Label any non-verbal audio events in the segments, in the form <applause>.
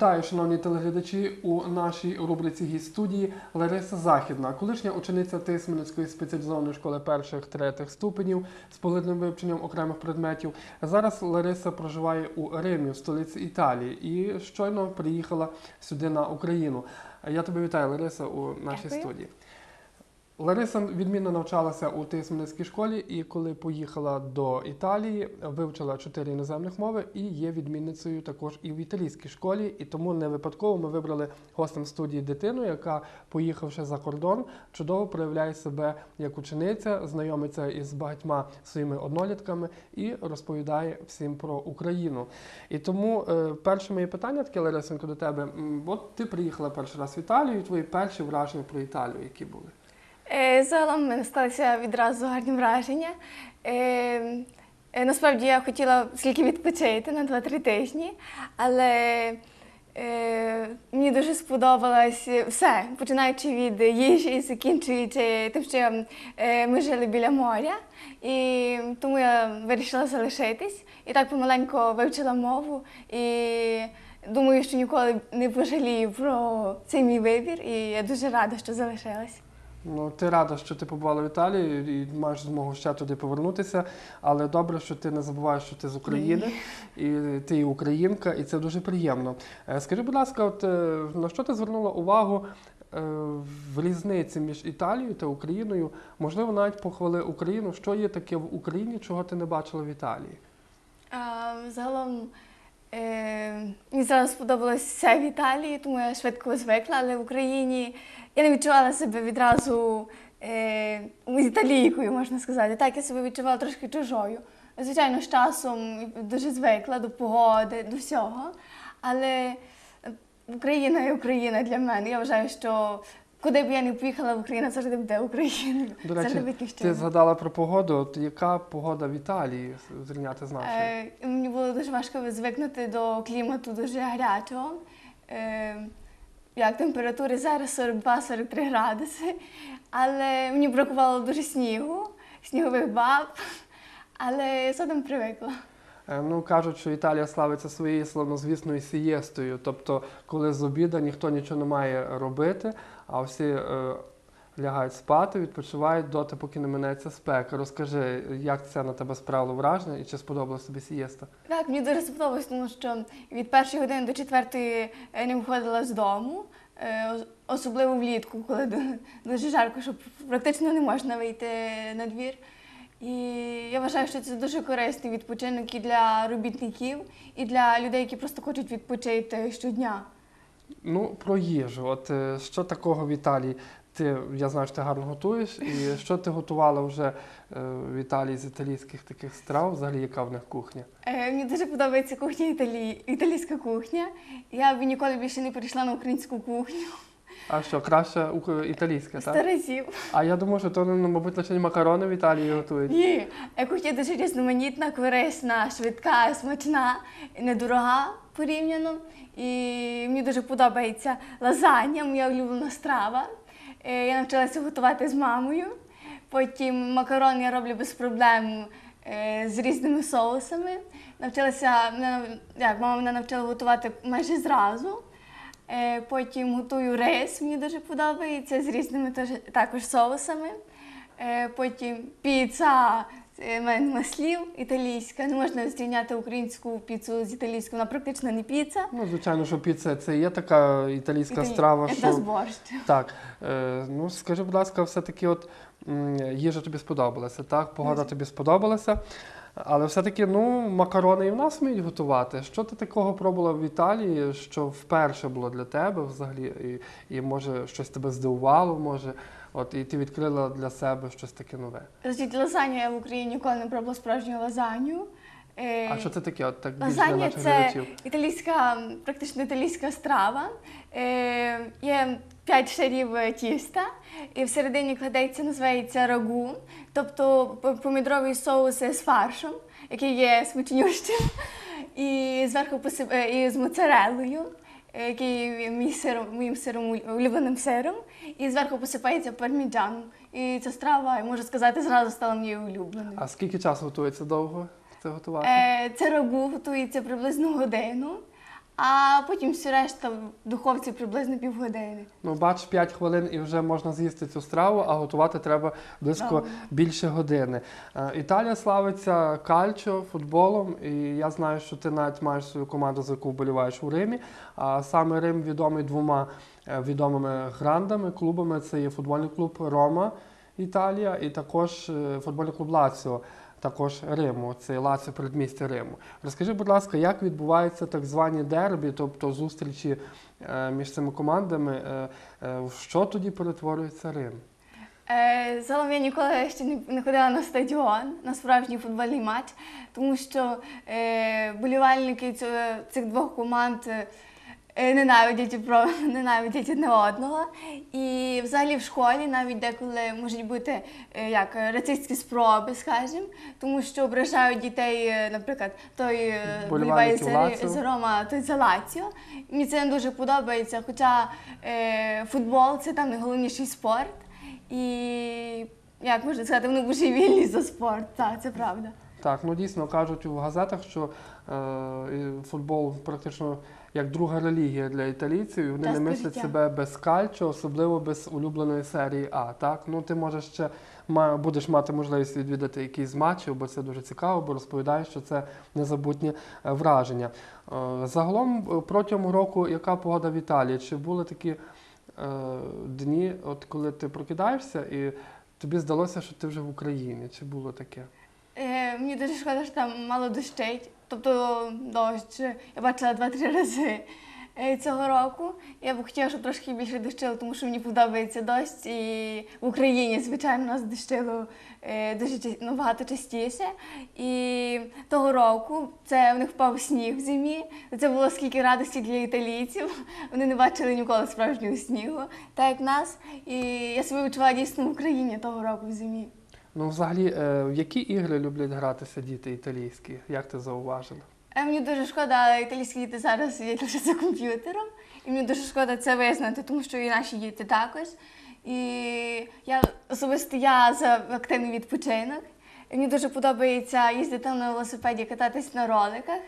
Вітаю, шановні телеглядачі. У нашій рубриці гість студії Лариса Західна, колишня учениця Тисменницької спеціалізованої школи перших третіх ступенів з поглибним вивченням окремих предметів. Зараз Лариса проживає у Римі, в столиці Італії, і щойно приїхала сюди на Україну. Я тебе вітаю, Лариса, у нашій Дякую. студії. Лариса відмінно навчалася у Тисменницькій школі, і коли поїхала до Італії, вивчила чотири іноземних мови і є відмінницею також і в італійській школі. І тому не випадково ми вибрали гостем студії дитину, яка, поїхавши за кордон, чудово проявляє себе як учениця, знайомиться із багатьма своїми однолітками і розповідає всім про Україну. І тому е, перше моє питання таке, Ларисенко, до тебе. От ти приїхала перший раз в Італію, і твої перші враження про Італію, які були? Е, Загалом в мене сталося відразу гарні враження. Е, е, Насправді я хотіла скільки відпочити на 2-3 тижні, але мені дуже сподобалось все, починаючи від їжі і закінчуючи тим, що ми жили біля моря, і тому я вирішила залишитись. І так помаленько вивчила мову. І думаю, що ніколи не пожалію про цей мій вибір, і я дуже рада, що залишилась. Ну, ти рада, що ти побувала в Італії і маєш змогу ще туди повернутися. Але добре, що ти не забуваєш, що ти з України, і ти і українка, і це дуже приємно. Е, Скажи, будь ласка, от е, на що ти звернула увагу е, в різниці між Італією та Україною? Можливо, навіть похвали Україну, що є таке в Україні, чого ти не бачила в Італії? А, Загалом е, мені зараз сподобалось все в Італії, тому я швидко звикла, але в Україні я не відчувала себе відразу е, італійкою, можна сказати. Так, я себе відчувала трошки чужою. Звичайно, з часом дуже звикла до погоди, до всього. Але Україна є Україна для мене. Я вважаю, що куди б я не поїхала в Україну, завжди буде Україною. До завжди речі, батьківщина. ти згадала про погоду. От яка погода в Італії зрівняти з нашою? Е, мені було дуже важко звикнути до клімату дуже гарячого. Е, як температури зараз 42-43 градуси. Але мені бракувало дуже снігу, снігових баб. Але я згодом привикла. Е, Ну, кажуть, що Італія славиться своєю славнозвісною сієстою. Тобто, коли з обіда ніхто нічого не має робити, а всі е, лягають спати, відпочивають доти, поки не минеться спека. Розкажи, як це на тебе справило враження і чи сподобалася тобі сієста? Так, мені дуже сподобалось, тому що від першої години до четвертої я не виходила з дому, е, особливо влітку, коли дуже жарко, що практично не можна вийти на двір. І я вважаю, що це дуже корисний відпочинок і для робітників, і для людей, які просто хочуть відпочити щодня. Ну, про їжу. От е, що такого в Італії? Ти, я знаю, що ти гарно готуєш, і <laughs> що ти готувала вже е, в Італії з італійських таких страв, взагалі, яка в них кухня? Е, Мені дуже подобається кухня Італії, італійська кухня. Я б ніколи більше не перейшла на українську кухню. А що, краще ук- італійська, Сто так? разів. А я думаю, що то, ну, мабуть, лише макарони в Італії готують. Ні, е, кухня дуже різноманітна, корисна, швидка, смачна, і недорога порівняно. І мені дуже подобається лазанья, моя улюблена страва. Е, Я навчилася готувати з мамою. Потім макарони я роблю без проблем е, з різними соусами. Навчилася, мене- як мама мене навчила готувати майже зразу. Е, Потім готую рис, мені дуже подобається з різними теж, також соусами. Е, Потім піца це в мене нема слів, італійська. Не можна зрівняти українську піцу з італійською, вона практично не піца. Ну, звичайно, що піца це є така італійська Італій- страва, як що борщ. так. Е, ну скажи, будь ласка, все-таки, от їжа тобі сподобалася, так? Погода тобі сподобалася. Але все-таки ну, макарони і в нас вміють готувати. Що ти такого пробувала в Італії, що вперше було для тебе взагалі, і, і може щось тебе здивувало, може, от і ти відкрила для себе щось таке нове. Значить, лазанью я в Україні ніколи не пробувала справжню лазанью. Е, А що це таке? От так більш для наших це глядачів? італійська, практично італійська страва. Е, є п'ять шарів е, тіста, і всередині кладеться, називається рагу, тобто помідровий соус з фаршем, який є смачнющим, і зверху посип... е, і з моцарелою, е, який є мій сиром, моїм сиром улюбленим сиром, і зверху посипається парміджаном. І ця страва, я можу сказати, зразу стала моєю улюбленою. А скільки часу готується довго це готувати? Е, Це рагу готується приблизно годину, а потім все решта в духовці приблизно півгодини. Ну, бач, 5 хвилин і вже можна з'їсти цю страву, а готувати треба близько більше години. Е, Італія славиться кальчо, футболом, і я знаю, що ти навіть маєш свою команду, за яку вболіваєш у Римі. А саме Рим відомий двома е, відомими грандами, клубами. Це є футбольний клуб Рома, Італія, і також е, футбольний клуб Лаціо. Також Риму, це Лаціо передмістя Риму. Розкажи, будь ласка, як відбуваються так звані дербі, тобто зустрічі е, між цими командами, е, е, що тоді перетворюється Рим? Загалом я ніколи ще не, ходила на стадіон, на справжній футбольний матч, тому що болівальники цих двох команд ненавидять, про, <laughs> ненавидять одне одного. І взагалі в школі навіть деколи можуть бути е, як е, рацистські спроби, скажімо, тому що ображають дітей, е, наприклад, той е, вболіває за, за Рома, той за Лаціо. Мені це не дуже подобається, хоча е, футбол це там найголовніший спорт. І як можна сказати, вони божевільні за спорт, так, це правда. Так, ну дійсно кажуть у газетах, що е, футбол практично як друга релігія для італійців, і вони Часто не мислять життя. себе без кальчо, особливо без улюбленої серії А. Так, ну ти можеш ще будеш мати можливість відвідати якісь матчі, бо це дуже цікаво, бо розповідаєш, що це незабутнє е, враження. Е, загалом е, протягом року, яка погода в Італії? Чи були такі дні, от коли ти прокидаєшся і тобі здалося, що ти вже в Україні? Чи було таке? Е, мені дуже шкода, що там мало дощить. Тобто дощ я бачила два-три рази е, цього року. Я б хотіла, щоб трошки більше дощило, тому що мені подобається дощ. І в Україні, звичайно, нас дощило е, дуже ну, багато частіше. І того року це в них впав сніг в зимі. Це було скільки радості для італійців. Вони не бачили ніколи справжнього снігу, так як нас. І я себе відчувала дійсно в Україні того року в зимі. Ну, взагалі, е, в які ігри люблять гратися діти італійські? Як ти зауважила? Е, Мені дуже шкода, італійські діти зараз сидять лише за комп'ютером. І мені дуже шкода це визнати, тому що і наші діти також. І я особисто я за активний відпочинок. Мені дуже подобається їздити на велосипеді, кататись на роликах.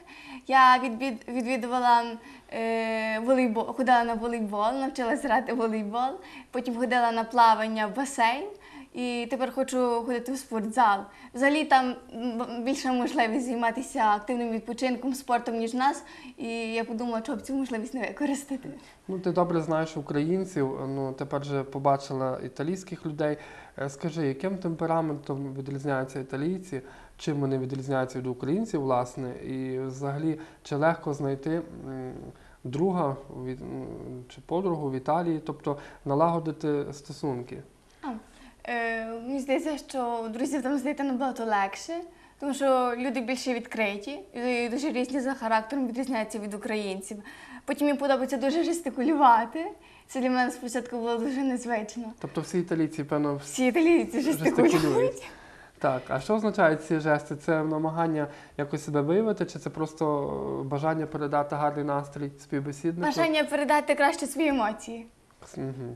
Я відвід, відвідувала е, волейбол, ходила на волейбол, навчилась грати волейбол, потім ходила на плавання в басейн. І тепер хочу ходити в спортзал. Взагалі там більша можливість займатися активним відпочинком, спортом, ніж нас. І я подумала, чого б цю можливість не використати. Ну, ти добре знаєш українців, ну тепер вже побачила італійських людей. Е, Скажи, яким темпераментом відрізняються італійці, чим вони відрізняються від українців, власне, і взагалі чи легко знайти друга чи подругу в Італії, тобто налагодити стосунки? Е, мені здається, що друзів там знайти набагато легше, тому що люди більше відкриті і дуже різні за характером, відрізняються від українців. Потім їм подобається дуже жестикулювати. Це для мене спочатку було дуже незвично. Тобто всі італійці, певно, всі Всі італійці жестикулюють. жестикулюють. Так, а що означають ці жести? Це намагання якось себе виявити, чи це просто е, бажання передати гарний настрій співбесіднику? Бажання передати краще свої емоції.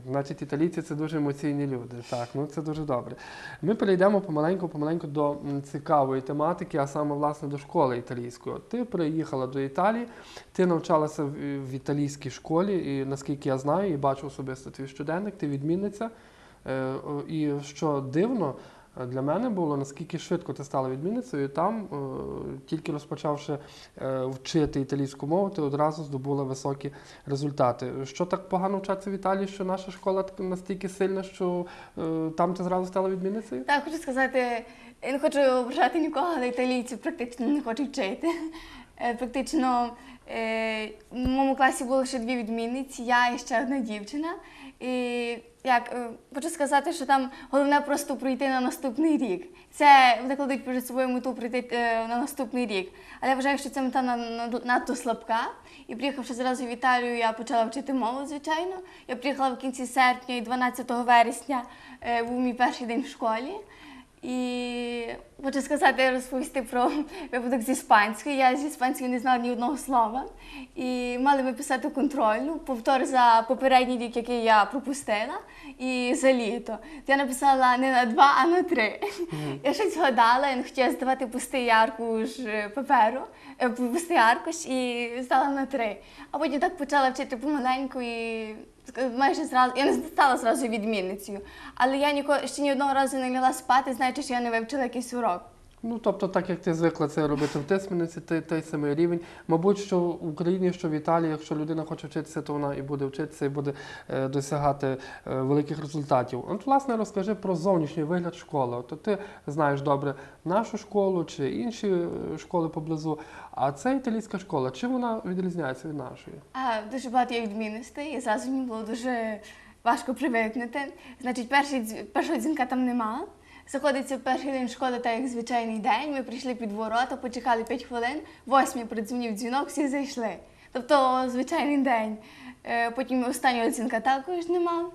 Значить, італійці це дуже емоційні люди. Так, ну це дуже добре. Ми перейдемо помаленьку, помаленьку до цікавої тематики, а саме власне до школи італійської. Ти приїхала до Італії, ти навчалася в, в італійській школі, і наскільки я знаю, і бачу особисто твій щоденник, ти відмінниця. Е, І що дивно. Е, Для мене було наскільки швидко ти стала відмінницею, і там, е, тільки розпочавши е, вчити італійську мову, ти одразу здобула високі результати. Що так погано вчаться в Італії, що наша школа настільки сильна, що там ти зразу стала відмінницею? Так, хочу сказати, я не хочу ображати нікого, але італійці практично не хочуть вчити. Практично в моєму класі було ще дві відмінниці, я і ще одна дівчина. І як е, хочу сказати, що там головне просто пройти на наступний рік. Це вони перед собою мету прийти е, на наступний рік. Але я вважаю, що ця мета на- на- надто слабка. І приїхавши зразу в Італію, я почала вчити мову, звичайно. Я приїхала в кінці серпня і 12 вересня е, був мій перший день в школі. І хочу сказати, розповісти про випадок з іспанською. Я з іспанською не знала ні одного слова. І мали ми писати контрольну, повтор за попередній рік, який я пропустила, і за літо. Я написала не на два, а на три. Я щось згадала, я не хотіла здавати пустий аркуш е, паперу, е, пустий аркуш і здала на три. А потім так почала вчити помаленьку і майже зразу. Я не стала зразу відмінницею. Але я ніколи ще ні одного разу не лягла спати, знаючи, що я не вивчила якийсь урок. Ну, тобто, так як ти звикла це робити в тисмениці, ти той самий рівень. Мабуть, що в Україні, що в Італії, якщо людина хоче вчитися, то вона і буде вчитися, і буде е, досягати е, великих результатів. От, власне, розкажи про зовнішній вигляд школи. От ти знаєш добре нашу школу чи інші е, школи поблизу. А це італійська школа. Чим вона відрізняється від нашої? А, дуже багато є відмінностей, і зразу мені було дуже важко привикнути. Значить, перший, першого дзвінка там нема. Заходиться перший день школи, так як звичайний день. Ми прийшли під ворота, почекали 5 хвилин, восьмій придзвонив дзвінок, всі зайшли. Тобто звичайний день. Е, Потім останнього дзвінка також нема.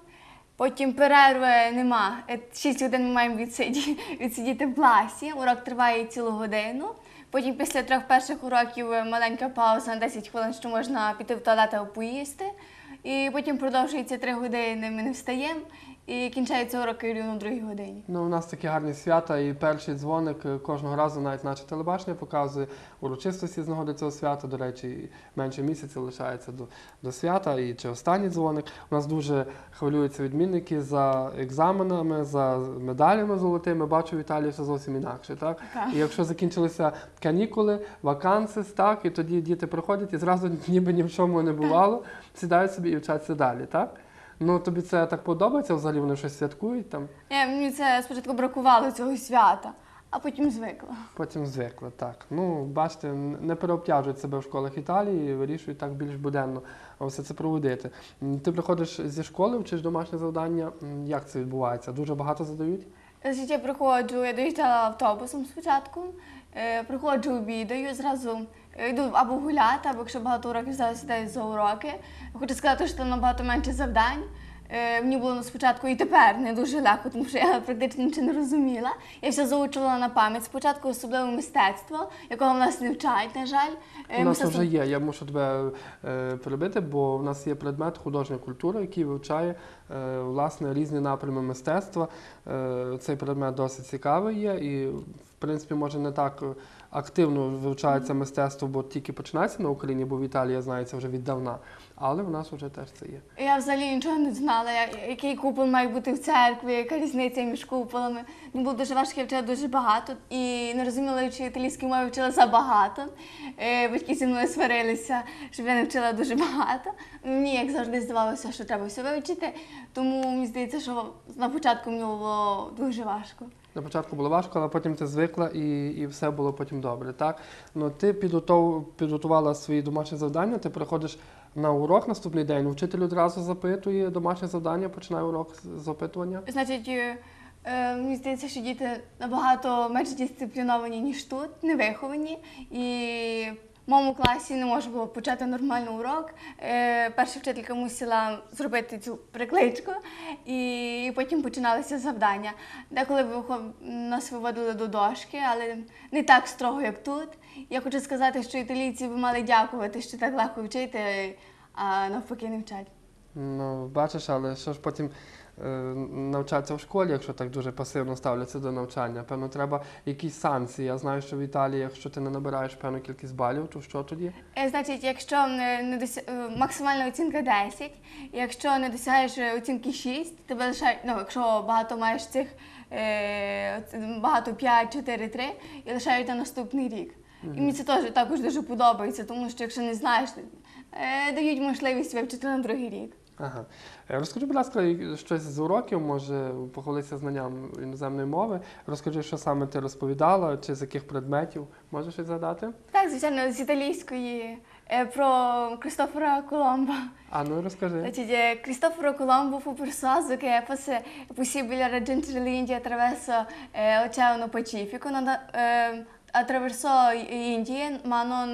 Потім перерви нема. 6 годин ми маємо відсиді- <laughs> відсидіти в класі. Урок триває цілу годину. Потім після трьох перших уроків е, маленька пауза на 10 хвилин, що можна піти в туалет або поїсти. І потім продовжується 3 години, ми не встаємо. І кінчається уроки рівно в другій годині. Ну, у нас такі гарні свята, і перший дзвоник е, кожного разу, навіть наше телебачення показує урочистості з нагоди цього свята. До речі, менше місяця лишається до, до свята. І чи останній дзвоник. У нас дуже хвилюються відмінники за екзаменами, за медалями золотими. Бачу в Італії все зовсім інакше. Так? Так. І якщо закінчилися канікули, ваканси, так, і тоді діти приходять і зразу <laughs> ніби ні в чому не бувало, сідають собі і вчаться далі, так? Ну тобі це так подобається? Взагалі вони щось святкують там? Е, Мені це спочатку бракувало цього свята, а потім звикла. Потім звикли, так. Ну, бачите, не переобтяжують себе в школах Італії вирішують так більш буденно все це проводити. Ти приходиш зі школи, вчиш домашнє завдання. Як це відбувається? Дуже багато задають? Значить, я приходжу, я доїжджала автобусом спочатку, е, приходжу, обідаю, зразу е, йду або гуляти, або якщо багато уроків зараз сідаю за уроки. Хочу сказати, що там набагато менше завдань. Е, Мені було спочатку і тепер не дуже легко, тому що я практично нічого не розуміла. Я все заучувала на пам'ять. Спочатку особливо мистецтво, якого в нас не вчать, на жаль. Е, У нас мистецтво- вже є. Я мушу тебе е, перебити, бо в нас є предмет художня культура, який вивчає власне різні напрями мистецтва. Е, цей предмет досить цікавий є і, в принципі, може не так е, активно вивчається мистецтво, бо тільки починається на Україні, бо в Італії я знаю це вже віддавна. Але в нас вже теж це є. Я взагалі нічого не знала, який купол має бути в церкві, яка різниця між куполами. Мені було дуже важко, я вчила дуже багато і не розуміла, чи італійську мову вчила забагато. Е, Батьки зі мною сварилися, щоб я не вчила дуже багато. Мені, як завжди, здавалося, що треба все вивчити. Тому мені здається, що на початку мені було дуже важко. На початку було важко, але потім ти звикла і, і все було потім добре. Так? Ну, ти підготов, підготувала свої домашні завдання, ти приходиш на урок наступний день, вчитель одразу запитує домашнє завдання, починає урок з- опитування. Значить, е, е, мені здається, що діти набагато менш дисципліновані, ніж тут, невиховані. І в моєму класі не можна було почати нормально урок. Е, перша вчителька мусила зробити цю прикличку, і потім починалися завдання. Деколи нас виводили до дошки, але не так строго, як тут. Я хочу сказати, що італійці би мали дякувати, що так легко вчити, а навпаки не вчать. Ну, бачиш, але що ж потім е, навчатися в школі, якщо так дуже пасивно ставляться до навчання? Певно, треба якісь санкції. Я знаю, що в Італії, якщо ти не набираєш певну кількість балів, то що тоді? Е, Значить, якщо не, не дося... е, максимальна оцінка 10, якщо не досягаєш оцінки 6, тебе лишають, ну, якщо багато маєш цих багато 5, 4, 3, і лишають на наступний рік. І мені це теж також дуже подобається, тому що якщо не знаєш, дають можливість вивчити на другий рік. Ага. Е, Розкажи, будь ласка, щось з уроків, може, похвалися знанням іноземної мови. Розкажи, що саме ти розповідала, чи з яких предметів. Можеш щось згадати? Так, звичайно, з італійської е, про Кристофора Коломба. А ну розкажи. Значить, eh, Cristoforo Colombo fu persuaso che fosse possibile raggiungere l'India attraverso eh, l'Oceano Pacifico, non da- eh, attraversò l'India, ma non,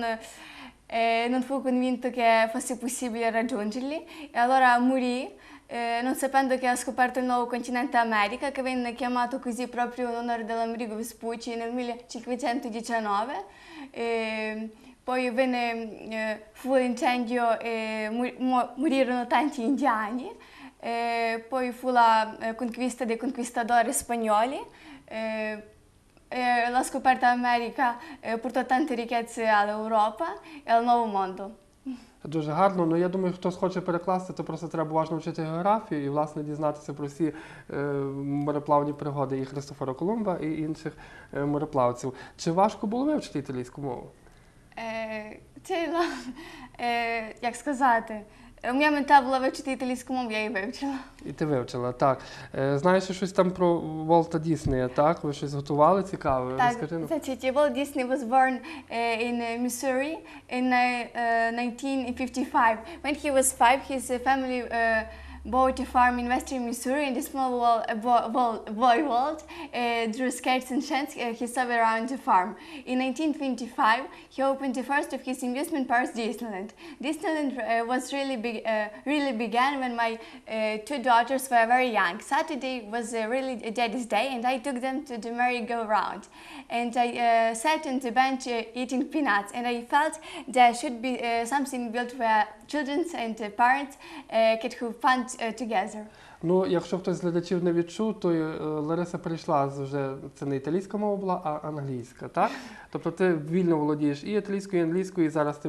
eh, non fu convinto che fosse possibile raggiungerli e allora morì eh, eh, non sapendo che ha scoperto il nuovo continente America, che venne chiamato così proprio in onore dell'Amerigo Vespucci nel 1519. E poi venne, eh, fu l'incendio e mu- mu- morirono tanti indiani. E poi fu la eh, conquista dei conquistadori spagnoli. E, e la scoperta America eh, portò tante ricchezze all'Europa e al Nuovo Mondo. Дуже гарно. Ну я думаю, хтось хоче перекласти, то просто треба уважно вчити географію і власне дізнатися про всі е, мореплавні пригоди і Христофора Колумба, і інших е, мореплавців. Чи важко було вивчити італійську мову? Е, це, е, як сказати, у мене мета була вивчити італійську мову, я її вивчила. І ти вивчила, так. Е, знаєш щось там про Волта Діснея, так? Ви щось готували цікаве? Так, Розкажи нам. значить, Walt Disney was born uh, in uh, Missouri in uh, 1955. When he was five, his family uh, bought a farm in western Missouri, and the small uh, boy Walt uh, drew sketches and chants uh, he saw around the farm. In 1925, he opened the first of his amusement parks, Disneyland. Disneyland uh, was really big, uh, really began when my uh, two daughters were very young. Saturday was really a daddy's day, and I took them to the merry-go-round. And I sat on the bench eating peanuts, and I felt there should be something built where children and parents uh, could have fun uh, together. Ну, якщо хтось з глядачів не відчув, то е, Лариса перейшла з вже це не італійська мова була, а англійська, так? Тобто ти вільно володієш і італійською, і англійською, і зараз ти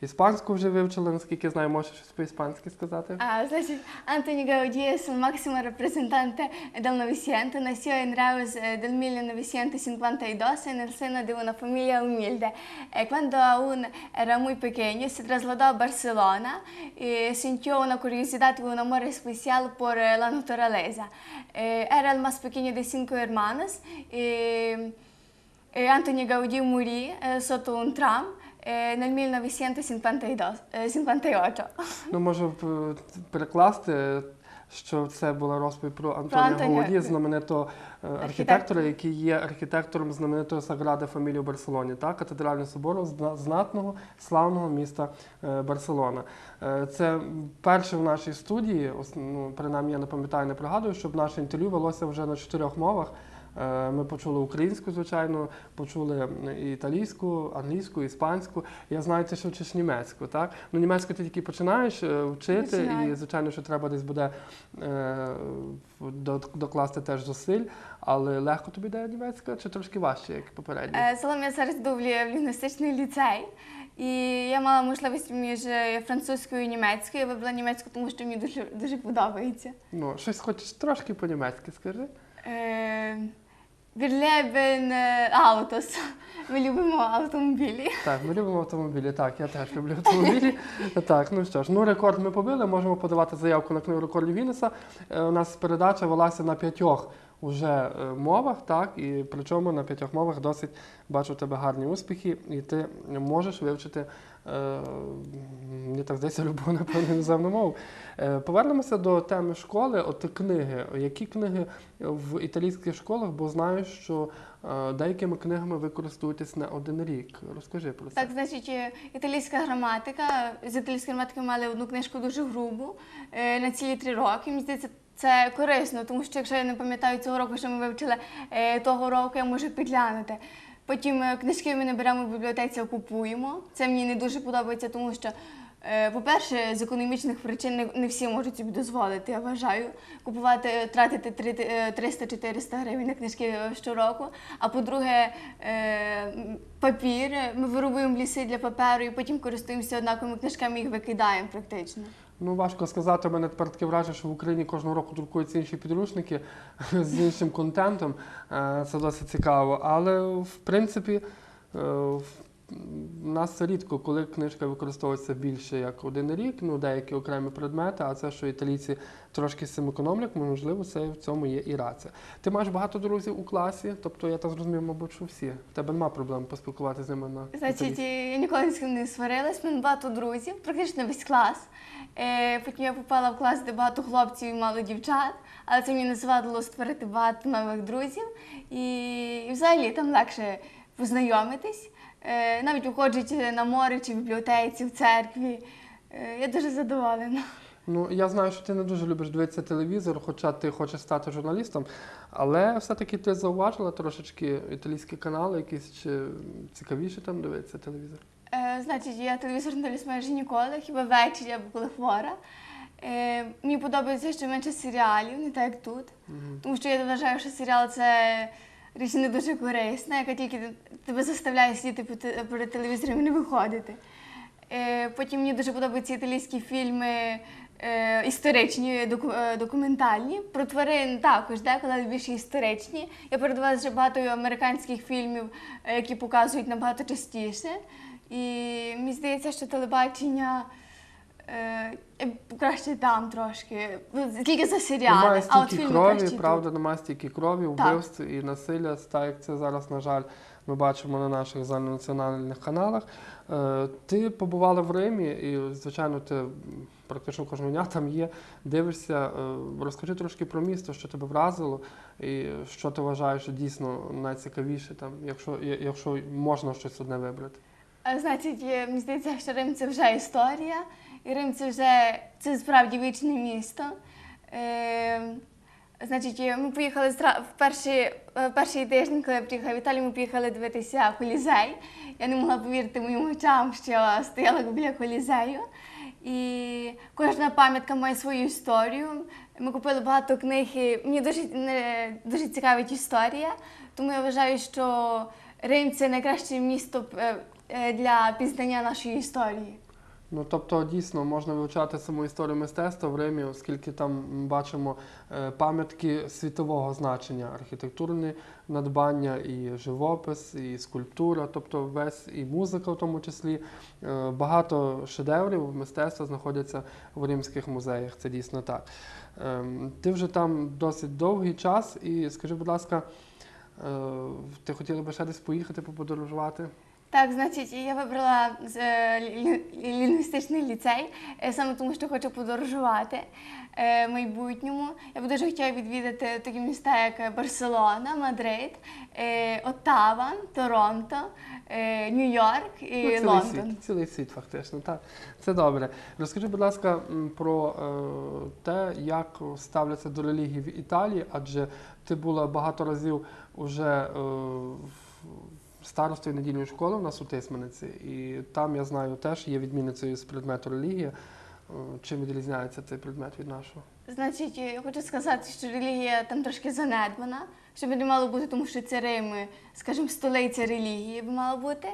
іспанську вже вивчила, наскільки знаю, можеш щось по-іспанськи сказати? Ah, значит, Antonio Gaudí es el máximo representante del Novecento. Nació en Reus eh, del 1952 en el seno de una familia humilde. Eh, Cuando aún era muy pequeño, se trasladó a Barcelona y sintió la naturaleza. Eh, Era el más pequeño de cinco hermanos. y eh, Antonio Gaudí murió eh, sotto un tram eh, nel 1952, eh, 58. Ну, можу перекласти, що це була розповідь про Антоніо. Гауді, знаменитого архітектора, архітектора, який є архітектором знаменитого Саграда Фамілії в Барселоні, та катедрального собору зна- знатного, славного міста е, Барселона. Е, Це перше в нашій студії, ну, принаймні я не пам'ятаю, не пригадую, щоб наше інтерв'ю велося вже на чотирьох мовах. Е, Ми почули українську, звичайно, почули і італійську, англійську, іспанську. Я знаю, ти ще вчиш німецьку, так? Ну, німецьку ти тільки починаєш е, вчити, Починаю. і звичайно, що треба десь буде е, докласти теж зусиль. Але легко тобі йде німецька, чи трошки важче, як попередньо? Загалом я зараз дублюю в лінгвістичний ліцей. І я мала можливість між французькою і німецькою. Я вибрала німецьку, тому що мені дуже, дуже подобається. Ну, щось хочеш трошки по-німецьки, скажи. Е, Leben е, Ми любимо автомобілі. Так, ми любимо автомобілі. Так, я теж люблю автомобілі. Так, ну що ж, ну рекорд ми побили. Можемо подавати заявку на книгу рекордів Гіннеса. Е, У нас передача велася на п'ятьох уже е, мовах, так, і причому на п'ятьох мовах досить бачу тебе гарні успіхи, і ти можеш вивчити. е, Мені так здається, любу, напевно, іноземну мову. Е, Повернемося до теми школи. От книги. Які книги в італійських школах, бо знаю, що е, деякими книгами ви користуєтесь не один рік. Розкажи про це. Так, значить, італійська граматика. З італійської граматики мали одну книжку дуже грубу на цілі три роки. Мені здається, це корисно, тому що якщо я не пам'ятаю цього року, що ми вивчили е, того року, я можу підглянути. Потім е, книжки ми не беремо в бібліотеці, а купуємо. Це мені не дуже подобається, тому що, е, по-перше, з економічних причин не, всі можуть собі дозволити, я вважаю, купувати, тратити три- е, 300-400 гривень на книжки щороку. А по-друге, папір. Ми вирубуємо ліси для паперу і потім користуємося однаковими книжками, їх викидаємо практично. Ну, важко сказати. У мене тепер таке враження, що в Україні кожного року друкуються інші підручники <laughs> з іншим контентом. Е, Це досить цікаво. Але в принципі, е, у нас рідко, коли книжка використовується більше як один рік, ну деякі окремі предмети, а це, що італійці трошки з цим економлять, можливо, це в цьому є і рація. Ти маєш багато друзів у класі, тобто я так зрозумів, мабуть, що всі. В тебе немає проблем поспілкуватися з ними на Значить, я ніколи не сварилась, мене багато друзів, практично весь клас. Е, Потім я попала в клас, де багато хлопців і мало дівчат, але це мені не завадило створити багато нових друзів. І, і взагалі там легше познайомитись. Е, Навіть виходячи на море чи в бібліотеці, в церкві. Е, Я дуже задоволена. Ну, я знаю, що ти не дуже любиш дивитися телевізор, хоча ти хочеш стати журналістом, але все-таки ти зауважила трошечки італійські канали, якісь чи цікавіше там дивитися телевізор. Е, значить, я телевізор не дивлюсь майже ніколи, хіба ввечері або коли хвора. Е, мені подобається, що менше серіалів, не так як тут. Тому що я вважаю, що серіал це річ не дуже корисна, яка тільки тебе заставляє сидіти перед телевізором і не виходити. Е, потім мені дуже подобаються італійські фільми. е, Історичні е, документальні про тварин також, деколи більше історичні. Я передивилася вже багато американських фільмів, які показують набагато частіше. І мені здається, що телебачення е, е, краще там трошки. Ну, Тільки за серіали, Немає а от стільки фільми крові, краще правда, немає стільки крові, вбивств і насилля, так як це зараз, на жаль, ми бачимо на наших загальнонаціональних каналах. Е, Ти побувала в Римі, і, звичайно, ти практично кожного дня там є, дивишся. Е, Розкажи трошки про місто, що тебе вразило, і що ти вважаєш дійсно найцікавіше, там, якщо, якщо можна щось одне вибрати. Значить, е, мені здається, що Рим це вже історія, Рим це вже це справді вічне місто. Е, значить, ми поїхали в перший, е, перший тиждень, коли я приїхала в Італію, ми поїхали дивитися колізей. Я не могла повірити моїм очам, що стояла біля колізею. І кожна пам'ятка має свою історію. Ми купили багато книг. і Мені дуже, дуже цікавить історія, тому я вважаю, що Рим це найкраще місто е, е, для пізнання нашої історії. Ну, тобто, дійсно можна вивчати саму історію мистецтва в Римі, оскільки там бачимо е, пам'ятки світового значення, архітектурні надбання, і живопис, і скульптура, тобто весь і музика в тому числі. Е, Багато шедеврів мистецтва знаходяться в римських музеях. Це дійсно так. Ем, Ти вже там досить довгий час, і скажи, будь ласка, е, ти хотіла би ще десь поїхати, поподорожувати? Так, значить, я вибрала е, лінгвістичний ліцей, е, саме тому, що хочу подорожувати е, в майбутньому. Я б дуже хотіла відвідати такі міста, як Барселона, Мадрид, е, Оттава, Торонто, е, Нью-Йорк і Ну, цілий Лондон. світ, цілий світ, фактично. Так, це добре. Розкажи, будь ласка, про е, те, як ставляться до релігії в Італії, адже ти була багато разів уже е, в- старостою недільної школи в нас у Тисманиці, і там я знаю теж є відмінницею з предмету релігія. Е, Чим відрізняється цей предмет від нашого? Значить, я хочу сказати, що релігія там трошки занедбана, що би не мало бути, тому що це Рим, скажімо, столиця релігії би мала бути.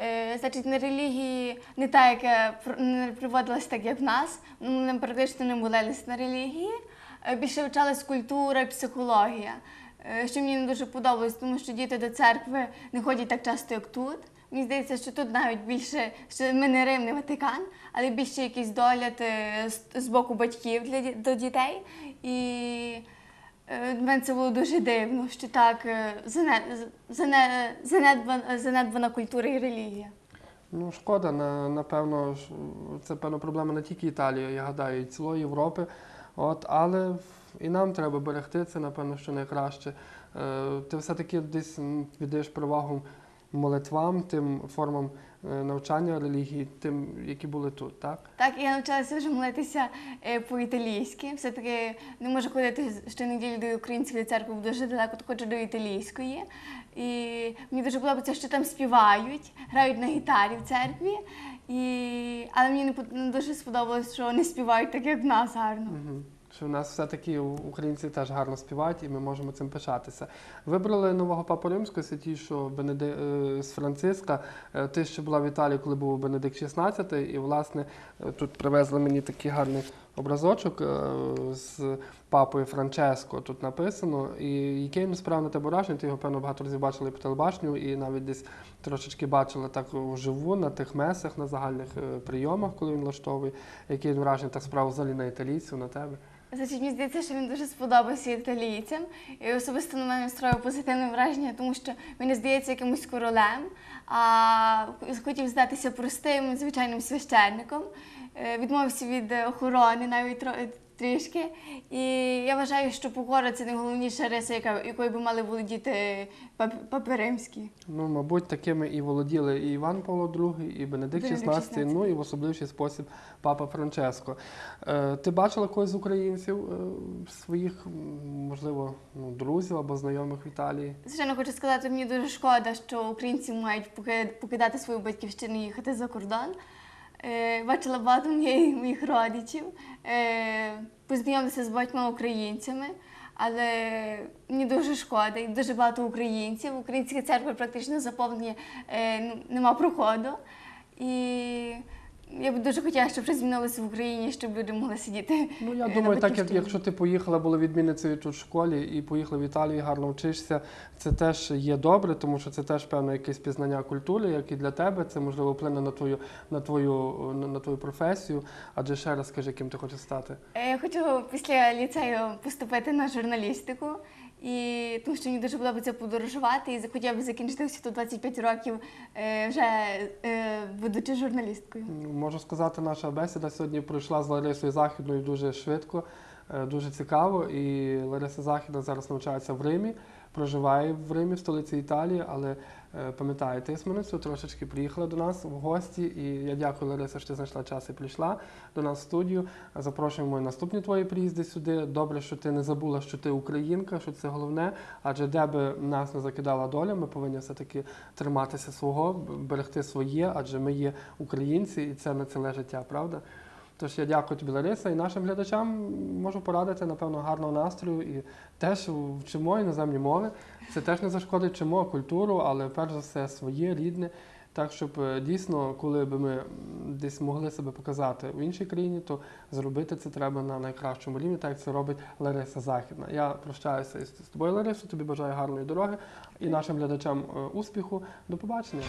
Е, значить, на релігії не так, як пр- не приводилась так, як в нас. Ми практично не молились на релігії. Е, Більше вивчалась культура і психологія. Е, Що мені не дуже подобалось, тому що діти до церкви не ходять так часто, як тут. Мені здається, що тут навіть більше, що ми не Рим, не Ватикан, але більше якийсь догляд е, з, боку батьків для до дітей. І е, для мене це було дуже дивно, що так е, зане, зане, занедбана, занедбана культура і релігія. Ну, шкода, на, напевно, це певно проблема не тільки Італії, я гадаю, і цілої Європи. От, але і нам треба берегти це, напевно, що найкраще. Е, ти все-таки десь віддаєш перевагу молитвам, тим формам е, навчання релігії, тим, які були тут, так? Так, я навчилася вже молитися е, по-італійськи. Все-таки не можу ходити щонеділі до української церкви, бо дуже далеко, то ходжу до італійської. І мені дуже подобається, що там співають, грають на гітарі в церкві. І... Але мені не не дуже сподобалось, що не співають так, як в нас гарно. Угу. Що в нас все-таки українці теж гарно співають, і ми можемо цим пишатися. Вибрали нового папу римського святішого Бенеди... е, з Франциска. Е, Ти ще була в Італії, коли був Бенедикт XVI, і власне е, тут привезли мені такий гарний образочок е, з папою Франческо. Тут написано. І який він тебе враження, ти його певно багато разів бачили по телебаченню, і навіть десь трошечки бачила так вживу на тих месах, на загальних е, прийомах, коли він влаштовує. Який він враження так справ взагалі на італійців, на тебе? Значить, мені здається, що він дуже сподобався італійцям. І особисто на мене строїв позитивне враження, тому що він здається якимось королем, а хотів здатися простим, звичайним священником. Е, Відмовився від охорони, навіть трішки. І я вважаю, що покора це найголовніша риса, яка, якою би мали володіти пап- папи римські. Ну, мабуть, такими і володіли і Іван Павло II, і Бенедикт XVI. ну і в особливий спосіб Папа Франческо. Е, ти бачила когось з українців е, своїх, можливо, ну, друзів або знайомих в Італії? Звичайно, хочу сказати, мені дуже шкода, що українці мають покидати свою батьківщину і їхати за кордон. Е, бачила багато моїх, родичів, е, познайомилася з багатьма українцями, але мені дуже шкода, і дуже багато українців. Українські церкви практично заповнені, ну, нема проходу. І я б дуже хотіла, щоб щось змінилося в Україні, щоб люди могли сидіти. Ну, я <laughs> думаю, так як якщо ти поїхала, була відмінницею тут в школі і поїхала в Італію, гарно вчишся, це теж є добре, тому що це теж певне якесь пізнання культури, як і для тебе. Це можливо вплине на твою на твою на, на твою професію. Адже ще раз скажи, ким ти хочеш стати. Е, Я хочу після ліцею поступити на журналістику, і тому що мені дуже подобається подорожувати і захотіла б закінчити освіту 25 років е, вже е, будучи журналісткою. Можу сказати, наша бесіда сьогодні пройшла з Ларисою Західною дуже швидко, е, дуже цікаво. І Лариса Західна зараз навчається в Римі, проживає в Римі, в столиці Італії, але е, пам'ятає тисменицю, трошечки приїхала до нас в гості. І я дякую, Лариса, що ти знайшла час і прийшла до нас в студію. Запрошуємо наступні твої приїзди сюди. Добре, що ти не забула, що ти українка, що це головне. Адже де би нас не закидала доля, ми повинні все-таки триматися свого, берегти своє, адже ми є українці, і це не ціле життя, правда? Тож я дякую тобі, Лариса, і нашим глядачам можу порадити, напевно, гарного настрою і теж вчимо іноземні мови. Це теж не зашкодить, вчимо культуру, але перш за все своє, рідне. Так, щоб е, дійсно, коли б ми десь могли себе показати в іншій країні, то зробити це треба на найкращому рівні, так як це робить Лариса Західна. Я прощаюся із тобою, Ларисо, тобі бажаю гарної дороги і нашим глядачам е, успіху. До побачення.